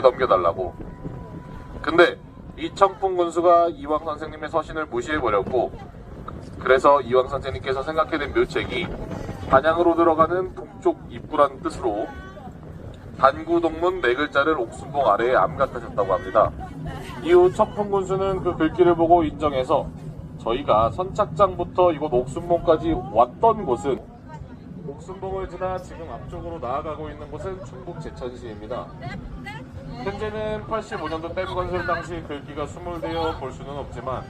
넘겨달라고. 근데 이청풍 군수가 이왕 선생님의 서신을 무시해버렸고 그래서 이왕 선생님께서 생각해낸 묘책이 단양으로 들어가는 동쪽 입구란 뜻으로 단구 동문 네 글자를 옥순봉 아래에 암각하셨다고 합니다. 이후 청풍 군수는 그 글귀를 보고 인정해서 저희가 선착장부터 이곳 옥순봉까지 왔던 곳은 옥순봉을 지나 지금 앞쪽으로 나아가고 있는 곳은 충북 제천시입니다. 현재는 85년도 댐 건설 당시 글귀가 수물되어 볼 수는 없지만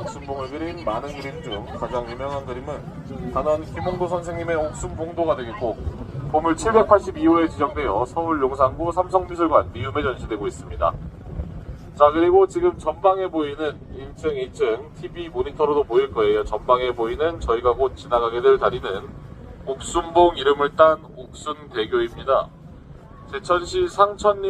옥순봉을 그린 많은 그림 중 가장 유명한 그림은 단원 김홍도 선생님의 옥순봉도가 되겠고 보물 782호에 지정되어 서울 용산구 삼성미술관 미움에 전시되고 있습니다. 자 그리고 지금 전방에 보이는 1층, 2층 TV 모니터로도 보일 거예요. 전방에 보이는 저희가 곧 지나가게 될 다리는 옥순봉 이름을 딴 옥순대교입니다. 제천시 상천리